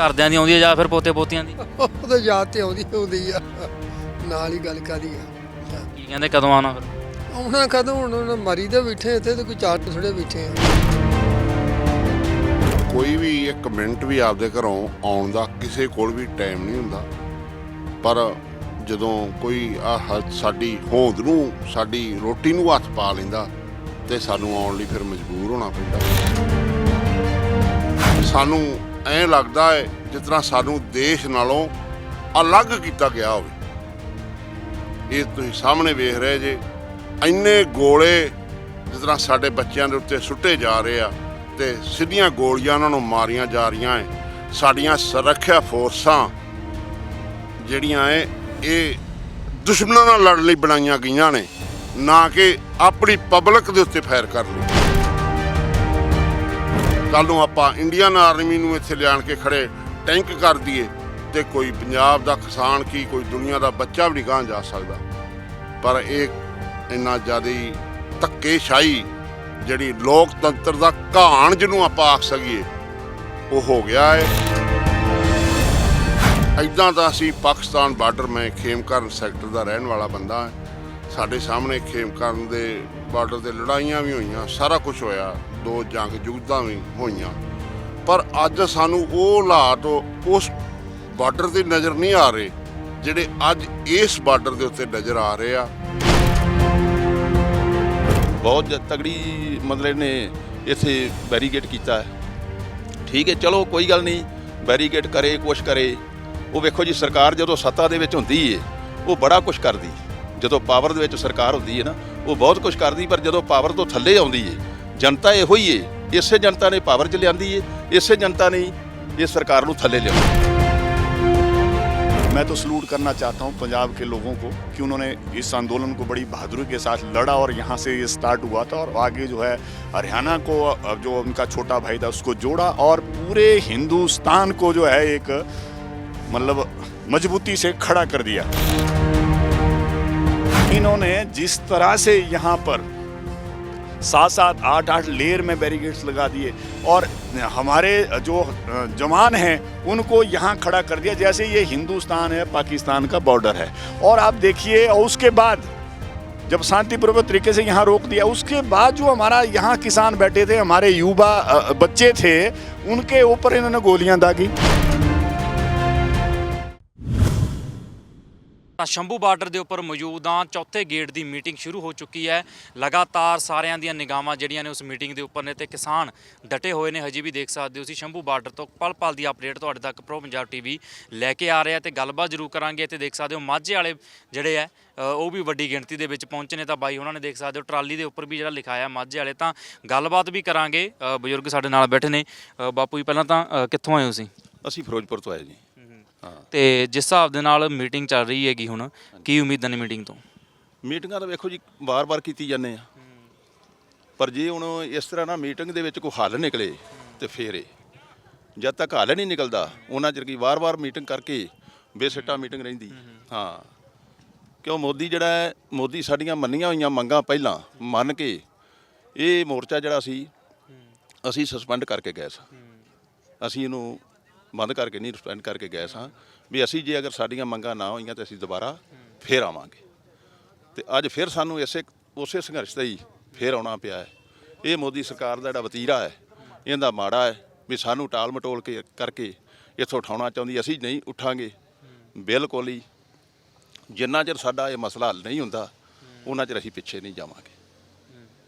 ਘਰਦਿਆਂ ਦੀ ਆਉਂਦੀ ਹੈ ਜਾਂ ਫਿਰ ਪੋਤੇ ਪੋਤੀਆਂ ਦੀ? ਉਹ ਤਾਂ ਯਾਦ ਤੇ ਆਉਂਦੀ ਆਉਂਦੀ ਆ। ਨਾਲ ਹੀ ਗੱਲ ਕਾਦੀ ਆ। ਕੀ ਕਹਿੰਦੇ ਕਦੋਂ ਆਉਣਾ ਫਿਰ? ਆਉਣਾ ਕਦੋਂ? ਹੁਣ ਉਹਨਾਂ ਮਰੀ ਦੇ ਬੈਠੇ ਇੱਥੇ ਤੇ ਕੋਈ ਚਾਰ ਥੋੜੇ ਬੈਠੇ ਆ। ਕੋਈ ਵੀ ਇੱਕ ਮਿੰਟ ਵੀ ਆਪਦੇ ਘਰੋਂ ਆਉਣ ਦਾ ਕਿਸੇ ਕੋਲ ਵੀ ਟਾਈਮ ਨਹੀਂ ਹੁੰਦਾ। ਪਰ ਜਦੋਂ ਕੋਈ ਆਹ ਸਾਡੀ ਹੋਂਦ ਨੂੰ ਸਾਡੀ ਰੋਟੀ ਨੂੰ ਹੱਥ ਪਾ ਲੈਂਦਾ ਤੇ ਸਾਨੂੰ ਆਉਣ ਲਈ ਫਿਰ ਮਜਬੂਰ ਹੋਣਾ ਪੈਂਦਾ। ਸਾਨੂੰ ਐਂ ਲੱਗਦਾ ਹੈ ਜਿਸ ਤਰ੍ਹਾਂ ਸਾਨੂੰ ਦੇਸ਼ ਨਾਲੋਂ ਅਲੱਗ ਕੀਤਾ ਗਿਆ ਹੋਵੇ। ਇਹ ਤੁਸੀਂ ਸਾਹਮਣੇ ਵੇਖ ਰਹੇ ਜੇ, ਇੰਨੇ ਗੋਲੇ ਜਿਸ ਤਰ੍ਹਾਂ ਸਾਡੇ ਬੱਚਿਆਂ ਦੇ ਉੱਤੇ ਸੁੱਟੇ ਜਾ ਰਹੇ ਆ ਤੇ ਸਿੱਧੀਆਂ ਗੋਲੀਆਂ ਉਹਨਾਂ ਨੂੰ ਮਾਰੀਆਂ ਜਾ ਰਹੀਆਂ ਐ ਸਾਡੀਆਂ ਸੁਰੱਖਿਆ ਫੋਰਸਾਂ ਜਿਹੜੀਆਂ ਐ ਇਹ ਦੁਸ਼ਮਣਾਂ ਨਾਲ ਲੜਨ ਲਈ ਬਣਾਈਆਂ ਗਈਆਂ ਨੇ, ਨਾ ਕਿ ਆਪਣੀ ਪਬਲਿਕ ਦੇ ਉੱਤੇ ਫਾਇਰ ਕਰਨ ਲਈ। ਕੱਲ ਨੂੰ ਆਪਾਂ ਇੰਡੀਅਨ ਆਰਮੀ ਨੂੰ ਇੱਥੇ ਲਿਆਣ ਕੇ ਖੜੇ ਟੈਂਕ ਕਰ ਦਈਏ ਤੇ ਕੋਈ ਪੰਜਾਬ ਦਾ ਕਿਸਾਨ ਕੀ, ਕੋਈ ਦੁਨੀਆ ਦਾ ਬੱਚਾ ਵੀ ਨਹੀਂ ਗਾਂ ਜਾ ਸਕਦਾ। ਪਰ ਇਹ ਇੰਨਾ ਜ਼ਿਆਦਾ ਧੱਕੇਸ਼ਾਹੀ ਜਿਹੜੀ ਲੋਕਤੰਤਰ ਦਾ ਘਾਣ ਜਿਹਨੂੰ ਆਪਾਂ ਆਖ ਸਕੀਏ, ਉਹ ਹੋ ਗਿਆ ਹੈ ਐਦਾਂ ਤਾਂ ਅਸੀਂ ਪਾਕਿਸਤਾਨ ਬਾਰਡਰ, ਮੈਂ ਖੇਮਕਰਨ ਸੈਕਟਰ ਦਾ ਰਹਿਣ ਵਾਲਾ ਬੰਦਾ ਹਾਂ ਸਾਡੇ ਸਾਹਮਣੇ ਖੇਮਕਰਨ ਦੇ ਬਾਰਡਰ ਤੇ ਲੜਾਈਆਂ ਵੀ ਹੋਈਆਂ, ਸਾਰਾ ਕੁਝ ਹੋਇਆ। ਦੋ ਜੰਗ ਯੁੱਧਾਂ ਵੀ ਹੋਈਆਂ। ਪਰ ਅੱਜ ਸਾਨੂੰ ਉਹ ਹਾਲਾਤ, ਉਸ ਬਾਰਡਰ ਤੇ ਨਜ਼ਰ ਨਹੀਂ ਆ ਰਹੇ, ਜਿਹੜੇ ਅੱਜ ਇਸ ਬਾਰਡਰ ਦੇ ਉੱਤੇ ਨਜ਼ਰ ਆ ਰਹੇ ਆ। ਬਹੁਤ ਤਗੜੀ ਮਤਲਬ ਨੇ ਇੱਥੇ ਬੈਰੀਗੇਡ ਕੀਤਾ ਹੈ। ਠੀਕ ਹੈ, ਚਲੋ ਕੋਈ ਗੱਲ ਨਹੀਂ ਬੈਰੀਗੇਡ ਕਰੇ, ਕੁਛ ਕਰੇ। ਉਹ ਵੇਖੋ ਜੀ, ਸਰਕਾਰ ਜਦੋਂ ਸੱਤਾ ਦੇ ਵਿੱਚ ਹੁੰਦੀ ਏ, ਉਹ ਬੜਾ ਕੁਛ ਕਰਦੀ। ਜਦੋਂ ਪਾਵਰ ਦੇ ਵਿੱਚ ਸਰਕਾਰ ਹੁੰਦੀ ਹੈ ਨਾ, ਉਹ ਬਹੁਤ ਕੁਛ ਕਰਦੀ, ਪਰ ਜਦੋਂ ਪਾਵਰ ਤੋਂ ਥੱਲੇ ਆਉਂਦੀ ਏ ਜਨਤਾ ਇਹੋ ਹੀ ਏ ਇਸੇ ਜਨਤਾ ਨੇ ਪਾਵਰ 'ਚ ਲਿਆਂਦੀ ਏ ਇਸੇ ਜਨਤਾ ਨੇ ਹੀ ਇਹ ਸਰਕਾਰ ਨੂੰ ਥੱਲੇ ਲਿਆਂਦਾ मैं तो सलूट करना चाहता हूं पंजाब के लोगों को कि उन्होंने इस आंदोलन को बड़ी बहादुरी के साथ लड़ा और यहाँ से ये स्टार्ट हुआ था और आगे जो है हरियाणा को अ, जो उनका छोटा भाई था उसको जोड़ा और पूरे हिंदुस्तान को जो है एक मतलब मजबूती से खड़ा कर दिया इन्होंने जिस तरह से यहाँ पर सात सात, आठ आठ लेयर में बैरिकेड्स लगा दिए। और हमारे जो जवान हैं, उनको यहाँ खड़ा कर दिया। जैसे ये हिंदुस्तान है, पाकिस्तान का बॉर्डर है। और आप देखिए, और उसके बाद, जब शांतिपूर्वक तरीके से यहाँ रोक दिया, उसके बाद जो हमारा यहाँ किसान बैठे थे, हमारे युवा बच्चे थे, उनके ऊपर इन्होंने गोलियाँ दागी। ਤਾਂ ਸ਼ੰਭੂ ਬਾਰਡਰ ਦੇ ਉੱਪਰ ਮੌਜੂਦ ਹਾਂ। ਚੌਥੇ ਗੇਟ ਦੀ ਮੀਟਿੰਗ ਸ਼ੁਰੂ ਹੋ ਚੁੱਕੀ ਹੈ। ਲਗਾਤਾਰ ਸਾਰਿਆਂ ਦੀਆਂ ਨਿਗਾਹਾਂ ਜਿਹੜੀਆਂ ਨੇ ਉਸ ਮੀਟਿੰਗ ਦੇ ਉੱਪਰ ਨੇ ਤੇ ਕਿਸਾਨ ਡਟੇ ਹੋਏ ਨੇ। ਹਜੇ ਵੀ ਦੇਖ ਸਕਦੇ ਹੋ ਸੀ ਸ਼ੰਭੂ ਬਾਰਡਰ ਤੋਂ ਪਲ ਪਲ ਦੀ ਅਪਡੇਟ ਤੁਹਾਡੇ ਤੱਕ ਪ੍ਰੋ ਪੰਜਾਬ ਟੀਵੀ ਲੈ ਕੇ ਆ ਰਿਹਾ ਤੇ ਗੱਲਬਾਤ ਜ਼ਰੂਰ ਕਰਾਂਗੇ। ਤੇ ਦੇਖ ਸਕਦੇ ਹੋ ਮਾਝੇ ਵਾਲੇ ਜਿਹੜੇ ਆ ਉਹ ਵੀ ਵੱਡੀ ਗਿਣਤੀ ਦੇ ਵਿੱਚ ਪਹੁੰਚੇ ਨੇ ਤਾਂ ਬਾਈ ਉਹਨਾਂ ਨੇ ਦੇਖ ਸਕਦੇ ਹੋ ਟਰਾਲੀ ਦੇ ਉੱਪਰ ਵੀ ਜਿਹੜਾ ਲਿਖਾਇਆ ਮਾਝੇ ਵਾਲੇ। ਤਾਂ ਗੱਲਬਾਤ ਵੀ ਕਰਾਂਗੇ। ਬਜ਼ੁਰਗ ਸਾਡੇ ਨਾਲ ਬੈਠੇ ਨੇ। ਬਾਪੂ ਜੀ, ਪਹਿਲਾਂ ਤਾਂ ਕਿੱਥੋਂ ਆਏ ਹੋ ਸੀ ਅਸੀਂ ਫਿਰੋਜ਼ਪੁਰ ਤੋਂ ਆਏ ਜੀ। ਤੇ ਜਿਸ ਹਿਸਾਬ ਦੇ ਨਾਲ ਮੀਟਿੰਗ ਚੱਲ ਰਹੀ ਹੈਗੀ ਹੁਣ ਕੀ ਉਮੀਦਾਂ ਨੇ ਮੀਟਿੰਗ ਤੋਂ? ਮੀਟਿੰਗਾਂ ਤਾਂ ਵੇਖੋ ਜੀ ਵਾਰ-ਵਾਰ ਕੀਤੀ ਜਾਂਦੇ ਆ। ਪਰ ਜੇ ਹੁਣ ਇਸ ਤਰ੍ਹਾਂ ਨਾ ਮੀਟਿੰਗ ਦੇ ਵਿੱਚ ਕੋਈ ਹੱਲ ਨਿਕਲੇ ਤੇ ਫੇਰ ਇਹ। ਜਦ ਤੱਕ ਹੱਲ ਨਹੀਂ ਨਿਕਲਦਾ ਉਹਨਾਂ ਚਿਰ ਕੀ ਵਾਰ-ਵਾਰ ਮੀਟਿੰਗ ਕਰਕੇ ਬੇਸਿੱਟਾ ਮੀਟਿੰਗ ਰਹਿੰਦੀ। ਹਾਂ। ਕਿਉਂ ਮੋਦੀ ਜਿਹੜਾ ਹੈ ਮੋਦੀ ਸਾਡੀਆਂ ਮੰਨੀਆਂ ਹੋਈਆਂ ਮੰਗਾਂ ਪਹਿਲਾਂ ਮੰਨ ਕੇ ਇਹ ਮੋਰਚਾ ਜਿਹੜਾ ਸੀ ਅਸੀਂ ਸਸਪੈਂਡ ਕਰਕੇ ਗਏ ਸਾਂ। ਅਸੀਂ ਇਹਨੂੰ ਬੰਦ ਕਰਕੇ, ਨਹੀਂ ਸਸਪੈਂਡ ਕਰਕੇ ਗਏ ਸਾਂ, ਵੀ ਅਸੀਂ ਜੇ ਅਗਰ ਸਾਡੀਆਂ ਮੰਗਾਂ ਨਾ ਹੋਈਆਂ ਤਾਂ ਅਸੀਂ ਦੁਬਾਰਾ ਫੇਰ ਆਵਾਂਗੇ। ਤੇ ਅੱਜ ਫਿਰ ਸਾਨੂੰ ਇਸੇ, ਉਸੇ ਸੰਘਰਸ਼ ਤੇ ਹੀ ਫੇਰ ਆਉਣਾ ਪਿਆ ਹੈ। ਇਹ ਮੋਦੀ ਸਰਕਾਰ ਦਾ ਜਿਹੜਾ ਵਤੀਰਾ ਹੈ, ਇਹਦਾ ਮਾੜਾ ਹੈ, ਵੀ ਸਾਨੂੰ ਟਾਲ ਮਟੋਲ ਕੇ, ਕਰਕੇ ਇੱਥੋਂ ਉਠਾਉਣਾ ਚਾਹੁੰਦੀ ਅਸੀਂ ਨਹੀਂ ਉਠਾਂਗੇ। ਬਿਲਕੁਲ ਹੀ, ਜਿੰਨਾ ਚਿਰ ਸਾਡਾ ਇਹ ਮਸਲਾ ਹੱਲ ਨਹੀਂ ਹੁੰਦਾ, ਉਹਨਾਂ ਚਿਰ ਅਸੀਂ ਪਿੱਛੇ ਨਹੀਂ ਜਾਵਾਂਗੇ।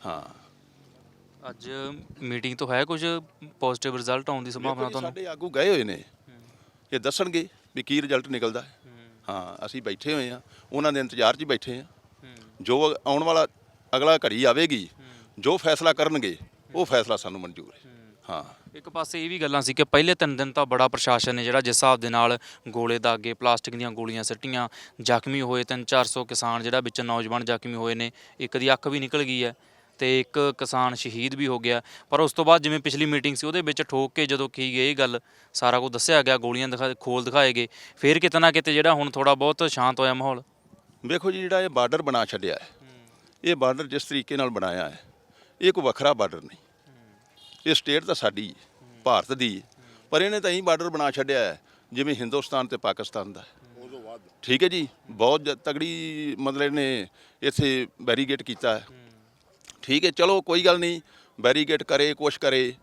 ਹਾਂ। ਅੱਜ ਮੀਟਿੰਗ ਤੋਂ ਹੈ ਕੁਝ ਪੋਜ਼ਿਟਿਵ ਰਿਜ਼ਲਟ ਆਉਣ ਦੀ ਸੰਭਾਵਨਾ ਜੀ, ਤੁਹਾਨੂੰ? ਸਾਡੇ ਆਗੂ ਗਏ ਹੋਏ ਨੇ। ਇਹ ਦੱਸਣਗੇ ਵੀ ਕੀ ਰਿਜ਼ਲਟ ਨਿਕਲਦਾ ਹੈ। ਹਾਂ। ਅਸੀਂ ਬੈਠੇ ਹੋਏ ਆ ਉਹਨਾਂ ਦੇ ਇੰਤਜ਼ਾਰ 'ਚ ਹੀ ਬੈਠੇ ਆ ਜੋ ਆਉਣ ਵਾਲਾ ਅਗਲਾ ਘੜੀ ਆਵੇਗੀ ਜੋ ਫੈਸਲਾ ਕਰਨਗੇ ਉਹ ਫੈਸਲਾ ਸਾਨੂੰ ਮਨਜ਼ੂਰ ਹੈ। ਹਾਂ। ਇੱਕ ਪਾਸੇ ਇਹ ਵੀ ਗੱਲਾਂ ਸੀ ਕਿ ਪਹਿਲੇ ਤਿੰਨ ਦਿਨ ਤਾਂ ਬੜਾ ਪ੍ਰਸ਼ਾਸਨ ਨੇ ਜਿਹੜਾ ਜਿਸ ਹਿਸਾਬ ਦੇ ਨਾਲ ਗੋਲੇ ਦਾਗੇ ਪਲਾਸਟਿਕ ਦੀਆਂ ਗੋਲੀਆਂ ਸਿੱਟੀਆਂ ਜ਼ਖਮੀ ਹੋਏ 3-400 ਕਿਸਾਨ ਜਿਹੜਾ ਵਿੱਚ ਨੌਜਵਾਨ ਜ਼ਖਮੀ ਹੋਏ ਨੇ ਇੱਕ ਦੀ ਅੱਖ ਵੀ ਨਿਕਲ ਗਈ ਹੈ। ਤੇ ਇੱਕ ਕਿਸਾਨ ਸ਼ਹੀਦ ਵੀ ਹੋ ਗਿਆ। ਪਰ ਉਸ ਤੋਂ ਬਾਅਦ ਜਿਵੇਂ ਪਿਛਲੀ ਮੀਟਿੰਗ ਸੀ ਉਹਦੇ ਵਿੱਚ ਠੋਕ ਕੇ ਜਦੋਂ ਕੀ ਗਈ ਇਹ ਗੱਲ ਸਾਰਾ ਕੁਝ ਦੱਸਿਆ ਗਿਆ ਗੋਲੀਆਂ ਦਿਖਾ ਖੋਲ ਦਿਖਾਏ ਗਏ। ਫਿਰ ਕਿਤੇ ਨਾ ਕਿਤੇ ਜਿਹੜਾ ਹੁਣ ਥੋੜਾ ਬਹੁਤ ਸ਼ਾਂਤ ਹੋਇਆ ਮਾਹੌਲ। ਵੇਖੋ ਜੀ ਜਿਹੜਾ ਇਹ ਬਾਰਡਰ ਬਣਾ ਛੱਡਿਆ ਹੈ ਇਹ ਬਾਰਡਰ ਜਿਸ ਤਰੀਕੇ ਨਾਲ ਬਣਾਇਆ ਹੈ ਇਹ ਕੋਈ ਵੱਖਰਾ ਬਾਰਡਰ ਨਹੀਂ। ਇਹ ਸਟੇਟ ਤਾਂ ਸਾਡੀ ਹੈ ਭਾਰਤ ਦੀ ਹੈ। ਪਰ ਇਹਨੇ ਤਾਂ ਹੀ ਬਾਰਡਰ ਬਣਾ ਛੱਡਿਆ ਹੈ ਜਿਵੇਂ ਹਿੰਦੁਸਤਾਨ ਤੇ ਪਾਕਿਸਤਾਨ ਦਾ। ਠੀਕ ਹੈ ਜੀ ਬਹੁਤ ਤਗੜੀ ਮਤਲਬ ਇਹਨੇ ਇੱਥੇ ਬੈਰੀਗੇਟ ਕੀਤਾ ਹੈ। ਠੀਕ ਹੈ, ਚਲੋ ਕੋਈ ਗੱਲ ਨਹੀਂ, ਬੈਰੀਗੇਟ ਕਰੇ, ਕੁਛ ਕਰੇ।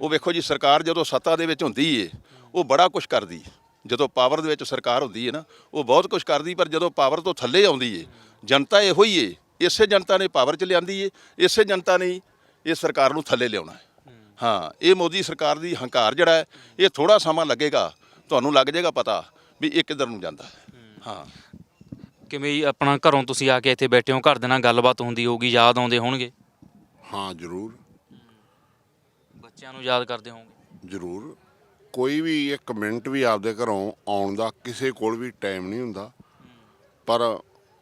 ਉਹ ਵੇਖੋ ਜੀ, ਸਰਕਾਰ ਜਦੋਂ ਸੱਤਾ ਦੇ ਵਿੱਚ ਹੁੰਦੀ ਏ, ਉਹ ਬੜਾ ਕੁਛ ਕਰਦੀ। ਜਦੋਂ ਪਾਵਰ ਦੇ ਵਿੱਚ ਸਰਕਾਰ ਹੁੰਦੀ ਹੈ ਨਾ, ਉਹ ਬਹੁਤ ਕੁਛ ਕਰਦੀ, ਪਰ ਜਦੋਂ ਪਾਵਰ ਤੋਂ ਥੱਲੇ ਆਉਂਦੀ ਏ, ਜਨਤਾ ਇਹੋ ਹੀ ਏ। ਇਸੇ ਜਨਤਾ ਨੇ ਪਾਵਰ 'ਚ ਲਿਆਂਦੀ ਏ, ਇਸੇ ਜਨਤਾ ਨੇ ਹੀ ਇਹ ਸਰਕਾਰ ਨੂੰ ਥੱਲੇ ਲਿਆਉਣਾ ਹੈ ਹਾਂ, ਇਹ ਮੋਦੀ ਸਰਕਾਰ ਦੀ ਹੰਕਾਰ ਜਿਹੜਾ ਹੈ, ਇਹ ਥੋੜਾ ਸਮਾਂ ਲੱਗੇਗਾ, ਤੁਹਾਨੂੰ ਲੱਗ ਜਾਏਗਾ ਪਤਾ ਵੀ ਇਹ ਕਿੱਧਰ ਨੂੰ ਜਾਂਦਾ ਹੈ। ਹਾਂ। ਕਿਵੇਂ ਜੀ, ਆਪਣਾ ਘਰੋਂ ਤੁਸੀਂ ਆ ਕੇ ਇੱਥੇ ਬੈਠੇ ਹੋ ਘਰ ਦੇ ਨਾਲ ਗੱਲਬਾਤ ਹੁੰਦੀ ਹੋਊਗੀ, ਯਾਦ ਆਉਂਦੇ ਹੋਣਗੇ? ਹਾਂ ਜ਼ਰੂਰ। ਬੱਚਿਆਂ ਨੂੰ ਯਾਦ ਕਰਦੇ ਹੋਵੋਗੇ। ਜ਼ਰੂਰ। ਕੋਈ ਵੀ ਇੱਕ ਮਿੰਟ ਵੀ ਆਪਦੇ ਘਰੋਂ ਆਉਣ ਦਾ ਕਿਸੇ ਕੋਲ ਵੀ ਟਾਈਮ ਨਹੀਂ ਹੁੰਦਾ। ਪਰ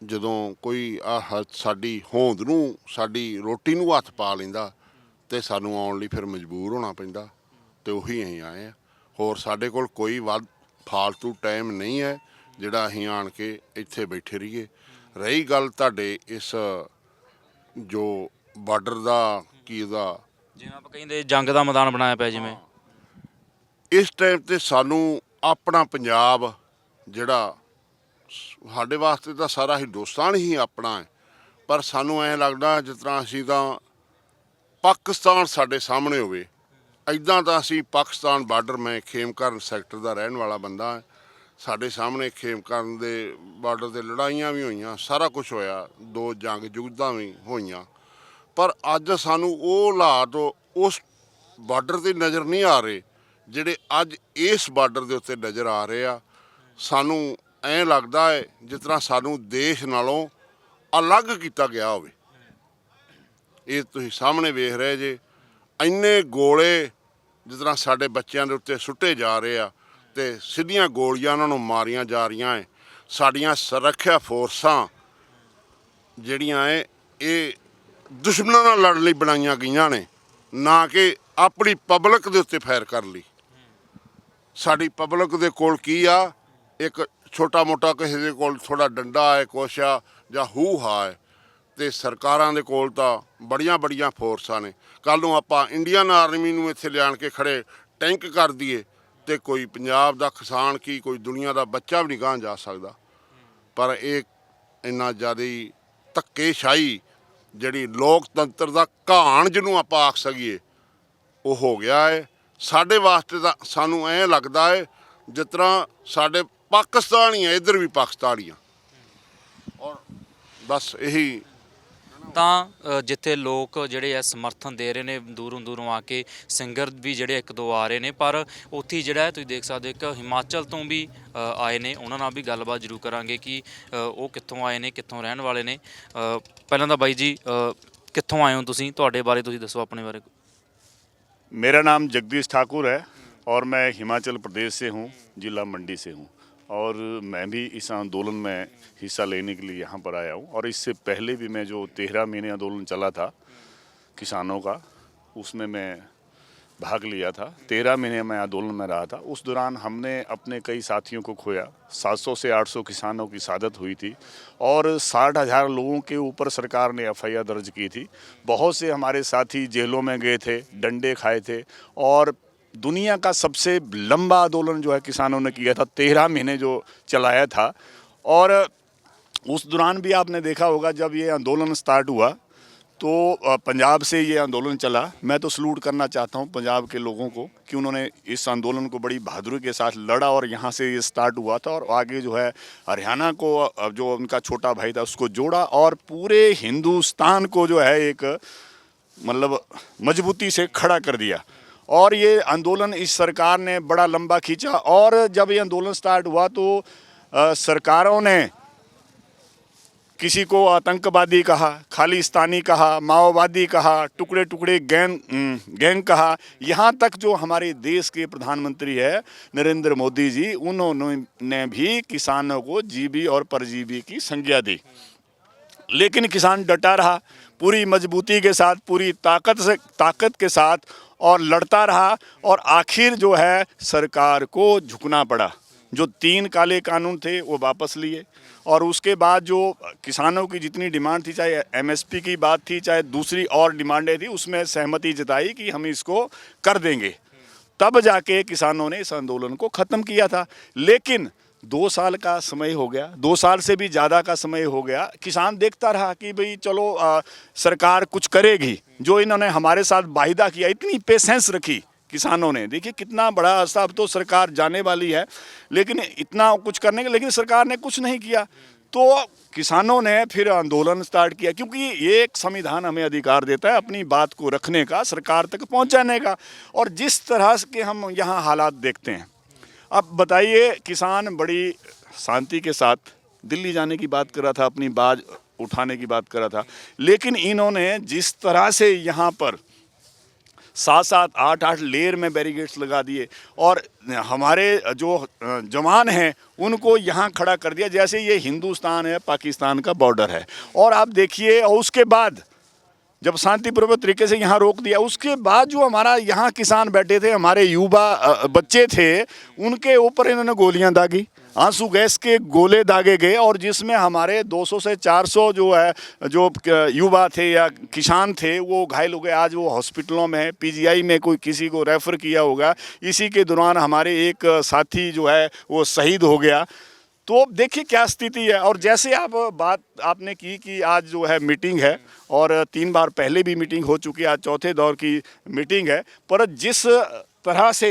ਜਦੋਂ ਕੋਈ ਆਹ ਸਾਡੀ ਹੋਂਦ ਨੂੰ ਸਾਡੀ ਰੋਟੀ ਨੂੰ ਹੱਥ ਪਾ ਲੈਂਦਾ ਤੇ ਸਾਨੂੰ ਆਉਣ ਲਈ ਫਿਰ ਮਜਬੂਰ ਹੋਣਾ ਪੈਂਦਾ ਤੇ ਉਹੀ ਅਸੀਂ ਆਏ ਆ ਹੋਰ ਸਾਡੇ ਕੋਲ ਕੋਈ ਵੱਧ ਫਾਲਤੂ ਟਾਈਮ ਨਹੀਂ ਹੈ ਜਿਹੜਾ ਅਸੀਂ ਆਣ ਕੇ ਇੱਥੇ ਬੈਠੇ ਰਹੀਏ। ਰਹੀ ਗੱਲ ਤੁਹਾਡੇ ਇਸ ਜੋ ਬਾਰਡਰ ਦਾ ਕੀ ਦਾ? ਜਿਵੇਂ ਆਪਾਂ ਕਹਿੰਦੇ ਜੰਗ ਦਾ ਮੈਦਾਨ ਬਣਾਇਆ ਪਿਆ ਜਿਵੇਂ। ਇਸ ਟਾਈਮ ਤੇ ਸਾਨੂੰ ਆਪਣਾ ਪੰਜਾਬ ਜਿਹੜਾ ਸਾਡੇ ਵਾਸਤੇ ਤਾਂ ਸਾਰਾ ਹਿੰਦੁਸਤਾਨ ਹੀ ਆਪਣਾ ਹੈ। ਪਰ ਸਾਨੂੰ ਐਂ ਲੱਗਦਾ ਜਿਸ ਤਰ੍ਹਾਂ ਅਸੀਂ ਤਾਂ ਪਾਕਿਸਤਾਨ ਸਾਡੇ ਸਾਹਮਣੇ ਹੋਵੇ। ਐਦਾਂ ਤਾਂ ਅਸੀਂ ਪਾਕਿਸਤਾਨ ਬਾਰਡਰ ਮੈਂ ਖੇਮਕਰਨ ਸੈਕਟਰ ਦਾ ਰਹਿਣ ਵਾਲਾ ਬੰਦਾ ਹਾਂ। ਸਾਡੇ ਸਾਹਮਣੇ ਖੇਮਕਰਨ ਦੇ ਬਾਰਡਰ ਤੇ ਲੜਾਈਆਂ ਵੀ ਹੋਈਆਂ ਸਾਰਾ ਕੁਝ ਹੋਇਆ। ਦੋ ਜੰਗ ਯੁੱਧਾਂ ਵੀ ਹੋਈਆਂ। ਪਰ ਅੱਜ ਸਾਨੂੰ ਉਹ ਹਾਲਾਤ, ਉਸ ਬਾਰਡਰ ਤੇ ਨਜ਼ਰ ਨਹੀਂ ਆ ਰਹੇ, ਜਿਹੜੇ ਅੱਜ ਇਸ ਬਾਰਡਰ ਦੇ ਉੱਤੇ ਨਜ਼ਰ ਆ ਰਹੇ ਆ। ਸਾਨੂੰ ਐਂ ਲੱਗਦਾ ਹੈ, ਜਿਸ ਤਰ੍ਹਾਂ ਸਾਨੂੰ ਦੇਸ਼ ਨਾਲੋਂ ਅਲੱਗ ਕੀਤਾ ਗਿਆ ਹੋਵੇ। ਇਹ ਤੁਸੀਂ ਸਾਹਮਣੇ ਵੇਖ ਰਹੇ ਜੇ, ਇੰਨੇ ਗੋਲੇ ਜਿਸ ਤਰ੍ਹਾਂ ਸਾਡੇ ਬੱਚਿਆਂ ਦੇ ਉੱਤੇ ਸੁੱਟੇ ਜਾ ਰਹੇ ਆ ਤੇ ਸਿੱਧੀਆਂ ਗੋਲੀਆਂ ਉਹਨਾਂ ਨੂੰ ਮਾਰੀਆਂ ਜਾ ਰਹੀਆਂ ਐ। ਸਾਡੀਆਂ ਸੁਰੱਖਿਆ ਫੋਰਸਾਂ ਜਿਹੜੀਆਂ ਐ, ਇਹ ਦੁਸ਼ਮਣਾਂ ਨਾਲ ਲੜਨ ਲਈ ਬਣਾਈਆਂ ਗਈਆਂ ਨੇ, ਨਾ ਕਿ ਆਪਣੀ ਪਬਲਿਕ ਦੇ ਉੱਤੇ ਫਾਇਰ ਕਰਨ ਲਈ। ਸਾਡੀ ਪਬਲਿਕ ਦੇ ਕੋਲ ਕੀ ਆ? ਇੱਕ ਛੋਟਾ ਮੋਟਾ ਕਿਸੇ ਦੇ ਕੋਲ ਥੋੜਾ ਡੰਡਾ ਹੈ, ਕੁਛ ਆ, ਜਾਂ ਹੂ ਹਾ ਹੈ, ਤੇ ਸਰਕਾਰਾਂ ਦੇ ਕੋਲ ਤਾਂ ਬੜੀਆਂ ਬੜੀਆਂ ਫੋਰਸਾਂ ਨੇ। ਕੱਲ ਨੂੰ ਆਪਾਂ ਇੰਡੀਅਨ ਆਰਮੀ ਨੂੰ ਇੱਥੇ ਲਿਆਣ ਕੇ ਖੜੇ ਟੈਂਕ ਕਰ ਦਈਏ, ਤੇ ਕੋਈ ਪੰਜਾਬ ਦਾ ਕਿਸਾਨ ਕੀ, ਕੋਈ ਦੁਨੀਆ ਦਾ ਬੱਚਾ ਵੀ ਨਹੀਂ ਗਾਂ ਜਾ ਸਕਦਾ। ਪਰ ਇਹ ਇੰਨਾ ਜ਼ਿਆਦਾ ਧੱਕੇਸ਼ਾਹੀ ਜਿਹੜੀ ਲੋਕਤੰਤਰ ਦਾ ਘਾਣ ਜਿਹਨੂੰ ਆਪਾਂ ਆਖ ਸਕੀਏ, ਉਹ ਹੋ ਗਿਆ ਹੈ ਸਾਡੇ ਵਾਸਤੇ ਤਾਂ ਸਾਨੂੰ ਐਂ ਲੱਗਦਾ ਹੈ ਜਿਸ ਤਰ੍ਹਾਂ ਸਾਡੇ ਪਾਕਿਸਤਾਨ ਹੀ ਹੈ ਇੱਧਰ ਵੀ ਪਾਕਿਸਤਾਨ ਹੀ ਆ ਔਰ ਬਸ ਇਹੀ ਤਾਂ ਅ, ਜਿੱਥੇ ਲੋਕ ਜਿਹੜੇ ਆ ਸਮਰਥਨ ਦੇ ਰਹੇ ਨੇ ਦੂਰੋਂ ਦੂਰੋਂ ਆ ਕੇ ਸਿੰਗਰ ਵੀ ਜਿਹੜੇ ਇੱਕ ਦੋ ਆ ਰਹੇ ਨੇ ਪਰ ਉੱਥੇ ਹੀ ਜਿਹੜਾ ਹੈ ਤੁਸੀਂ ਦੇਖ ਸਕਦੇ ਹੋ ਇੱਕ ਹਿਮਾਚਲ ਤੋਂ ਵੀ ਅ, ਆਏ ਨੇ ਉਹਨਾਂ ਨਾਲ ਵੀ ਗੱਲਬਾਤ ਜ਼ਰੂਰ ਕਰਾਂਗੇ ਕਿ ਅ, ਉਹ ਕਿੱਥੋਂ ਆਏ ਨੇ ਕਿੱਥੋਂ ਰਹਿਣ ਵਾਲੇ ਨੇ ਅ, ਪਹਿਲਾਂ ਤਾਂ ਬਾਈ ਜੀ ਅ, ਕਿੱਥੋਂ ਆਏ ਹੋ ਤੁਸੀਂ ਤੁਹਾਡੇ ਬਾਰੇ ਤੁਸੀਂ ਦੱਸੋ ਆਪਣੇ ਬਾਰੇ मेरा नाम जगदीश ठाकुर है और मैं हिमाचल प्रदेश से हूँ जिला मंडी से हूँ और मैं भी इस आंदोलन में हिस्सा लेने के लिए यहाँ पर आया हूँ। और इससे पहले भी मैं जो तेरह महीने आंदोलन चला था किसानों का, उसमें मैं भाग लिया था। तेरह महीने मैं आंदोलन में रहा था। उस दौरान हमने अपने कई साथियों को खोया। 700 से 800 किसानों की सादत हुई थी और साठ हज़ार लोगों के ऊपर सरकार ने एफआईआर दर्ज की थी। बहुत से हमारे साथी जेलों में गए थे, डंडे खाए थे और दुनिया का सबसे लंबा आंदोलन जो है किसानों ने किया था, तेरह महीने जो चलाया था। और उस दौरान भी आपने देखा होगा, जब ये आंदोलन स्टार्ट हुआ तो पंजाब से ये आंदोलन चला। मैं तो सलूट करना चाहता हूँ पंजाब के लोगों को कि उन्होंने इस आंदोलन को बड़ी बहादुरी के साथ लड़ा और यहाँ से ये स्टार्ट हुआ था और आगे जो है हरियाणा को जो उनका छोटा भाई था उसको जोड़ा और पूरे हिंदुस्तान को जो है एक मतलब मजबूती से खड़ा कर दिया। और ये आंदोलन इस सरकार ने बड़ा लंबा खींचा और जब ये आंदोलन स्टार्ट हुआ तो अ, सरकारों ने किसी को आतंकवादी कहा खालिस्तानी कहा माओवादी कहा टुकड़े टुकड़े गैंग गैंग कहा। यहाँ तक जो हमारे देश के प्रधानमंत्री है नरेंद्र मोदी जी उन्होंने भी किसानों को जीबी और परजीवी की संज्ञा दी। लेकिन किसान डटा रहा पूरी मजबूती के साथ पूरी ताकत से ताकत के साथ और लड़ता रहा और आखिर जो है सरकार को झुकना पड़ा। जो तीन काले कानून थे वो वापस लिए और उसके बाद जो किसानों की जितनी डिमांड थी, चाहे एमएसपी की बात थी, चाहे दूसरी और डिमांडें थी, उसमें सहमति जताई कि हम इसको कर देंगे। तब जाके किसानों ने इस आंदोलन को ख़त्म किया था। लेकिन दो साल का समय हो गया दो साल से भी ज़्यादा का समय हो गया। किसान देखता रहा कि भाई चलो आ, सरकार कुछ करेगी। जो इन्होंने हमारे साथ वाहिदा किया इतनी पेशेंस रखी किसानों ने। देखिए कितना बड़ा अब तो सरकार जाने वाली है लेकिन इतना कुछ करने के लेकिन सरकार ने कुछ नहीं किया। तो किसानों ने फिर आंदोलन स्टार्ट किया क्योंकि एक संविधान हमें अधिकार देता है अपनी बात को रखने का सरकार तक पहुँचाने का। और जिस तरह के हम यहाँ हालात देखते हैं अब बताइए, किसान बड़ी शांति के साथ दिल्ली जाने की बात कर रहा था, अपनी बाज उठाने की बात कर रहा था। लेकिन इन्होंने जिस तरह से यहाँ पर सात सात, आठ आठ लेयर में बैरिगेड्स लगा दिए और हमारे जो जवान हैं, उनको यहाँ खड़ा कर दिया। जैसे ये हिंदुस्तान है, पाकिस्तान का बॉर्डर है। और आप देखिए, और उसके बाद जब शांतिपूर्वक तरीके से यहाँ रोक दिया, उसके बाद जो हमारा यहाँ किसान बैठे थे, हमारे युवा बच्चे थे, उनके ऊपर इन्होंने गोलियाँ दागी। आँसू गैस के गोले दागे गए और जिसमें हमारे 200 से 400 जो है, जो युवा थे या किसान थे, वो घायल हो गए। आज वो हॉस्पिटलों में है, पीजीआई में कोई किसी को रेफ़र किया होगा। इसी के दौरान हमारे एक साथी जो है, वो शहीद हो गया। तो अब देखिए क्या स्थिति है। और जैसे आप, बात आपने की कि आज जो है मीटिंग है और तीन बार पहले भी मीटिंग हो चुकी है, आज चौथे दौर की मीटिंग है। पर जिस तरह से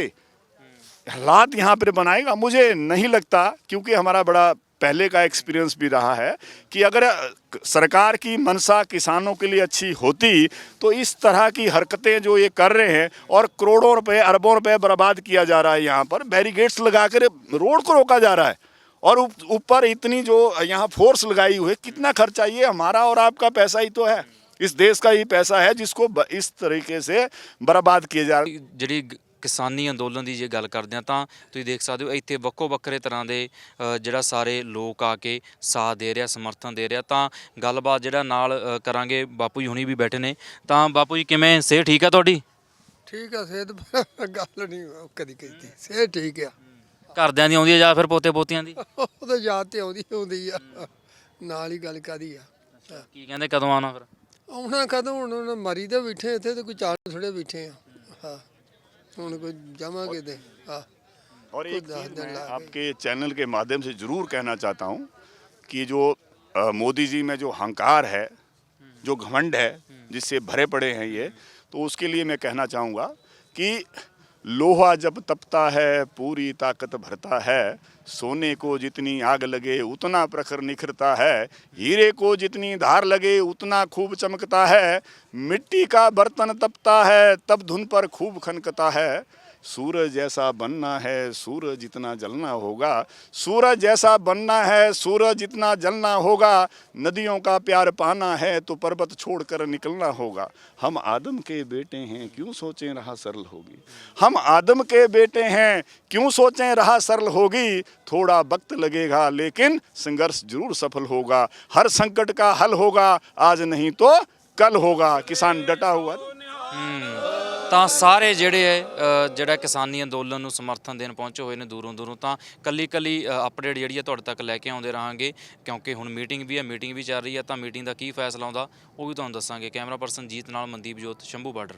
हालात यहाँ पर बनाएगा, मुझे नहीं लगता, क्योंकि हमारा बड़ा पहले का एक्सपीरियंस भी रहा है कि अगर सरकार की मनसा किसानों के लिए अच्छी होती तो इस तरह की हरकतें जो ये कर रहे हैं और करोड़ों रुपए, अरबों रुपए बर्बाद किया जा रहा है यहाँ पर बैरिगेड्स लगा कर रोड को रोका जा रहा है। और ऊप- ऊपर इतनी जो यहाँ फोर्स लगाई हुई है कितना खर्चा ये हमारा और आपका पैसा ही तो है इस देश का ही पैसा है जिसको ब- इस तरीके से बर्बाद किया जा रहा है ਜਿਹੜੀ ਗ- ਕਿਸਾਨੀ ਅੰਦੋਲਨ ਦੀ ਜੇ ਗੱਲ ਕਰਦੇ ਆ ਤਾਂ ਤੁਸੀਂ ਦੇਖ ਸਕਦੇ ਹੋ ਇੱਥੇ ਵੱਖੋ ਵੱਖਰੇ ਤਰ੍ਹਾਂ ਦੇ ਅ, ਜਿਹੜਾ ਸਾਰੇ ਲੋਕ ਆ ਕੇ ਸਾਥ ਦੇ ਰਿਹਾ ਸਮਰਥਨ ਦੇ ਰਿਹਾ ਤਾਂ ਗੱਲਬਾਤ ਜਿਹੜਾ ਨਾਲ ਅ, ਕਰਾਂਗੇ ਬਾਪੂ ਜੀ ਹੁਣੀ ਵੀ ਬੈਠੇ ਨੇ ਤਾਂ ਬਾਪੂ ਜੀ ਕਿਵੇਂ ਸਿਹਤ ਠੀਕ ਆ ਤੁਹਾਡੀ ਠੀਕ ਆ ਸਿਹਤ ਪਰ ਗੱਲ ਨਹੀਂ ਕਦੀ ਕੀਤੀ ਸਿਹਤ ਠੀਕ ਆ ਘਰਦਿਆਂ ਦੀ ਆਉਂਦੀ ਆ ਜਾਂ ਫਿਰ ਪੋਤੇ ਪੋਤੀਆਂ ਦੀ ਉਹ ਤਾਂ ਯਾਦ ਤੇ ਆਉਂਦੀ ਆਉਂਦੀ ਆ ਨਾਲ ਹੀ ਗੱਲ ਕਾਦੀ ਆ ਹਾਂ। ਕੀ ਕਹਿੰਦੇ ਕਦੋਂ ਆਉਣਾ ਫਿਰ ਆਉਣਾ ਕਦੋਂ ਹੁਣ ਉਹਨਾਂ ਮਰੀ ਦੇ ਬੈਠੇ ਇੱਥੇ ਤੇ ਕੋਈ ਚਾਰ ਥੋੜੇ ਬੈਠੇ ਆ ਹਾਂ ਹੁਣ ਕੋਈ ਜਾਵਾਂਗੇ ਤੇ ਹਾਂ और एक खुद चीज़ दिन मैं ला के। आपके चैनल के माध्यम से ज़रूर कहना चाहता हूँ कि जो अ, मोदी जी में जो हंकार है जो घमंड है जिससे भरे पड़े हैं ये तो उसके लिए मैं कहना चाहूँगा कि लोहा जब तपता है, पूरी ताकत भरता है, सोने को जितनी आग लगे उतना प्रखर निखरता है, हीरे को जितनी धार लगे उतना खूब चमकता है, मिट्टी का बर्तन तपता है, तब धुन पर खूब खनकता है सूरज जैसा बनना है, सूरज जितना जलना होगा। सूरज जैसा बनना है, सूरज जितना जलना होगा। नदियों का प्यार पाना है तो पर्वत छोड़कर निकलना होगा। हम आदम के बेटे हैं, क्यों सोचें रहा सरल होगी? हम आदम के बेटे हैं, क्यों सोचें रहा सरल होगी? थोड़ा वक्त लगेगा, लेकिन संघर्ष ज़रूर सफल होगा। हर संकट का हल होगा, आज नहीं तो कल होगा। किसान डटा हुआ ਤਾਂ ਸਾਰੇ ਜਿਹੜੇ ਹੈ ਜਿਹੜਾ ਕਿਸਾਨੀ ਅੰਦੋਲਨ ਨੂੰ ਸਮਰਥਨ ਦੇਣ ਪਹੁੰਚੇ ਹੋਏ ਨੇ ਦੂਰੋਂ ਦੂਰੋਂ, ਤਾਂ ਕੱਲੀ ਕੱਲੀ ਅਪਡੇਟ ਜਿਹੜੀ ਹੈ ਤੁਹਾਡੇ ਤੱਕ ਲੈ ਕੇ ਆਉਂਦੇ ਰਹਾਂਗੇ, ਕਿਉਂਕਿ ਹੁਣ ਮੀਟਿੰਗ ਵੀ ਹੈ ਮੀਟਿੰਗ ਵੀ ਚੱਲ ਰਹੀ ਹੈ, ਤਾਂ ਮੀਟਿੰਗ ਦਾ ਕੀ ਫੈਸਲਾ ਆਉਂਦਾ ਉਹ ਵੀ ਤੁਹਾਨੂੰ ਦੱਸਾਂਗੇ। ਕੈਮਰਾ ਪਰਸਨ ਜੀਤ ਨਾਲ ਮਨਦੀਪ ਜੋਤ, ਸ਼ੰਭੂ ਬਾਰਡਰ।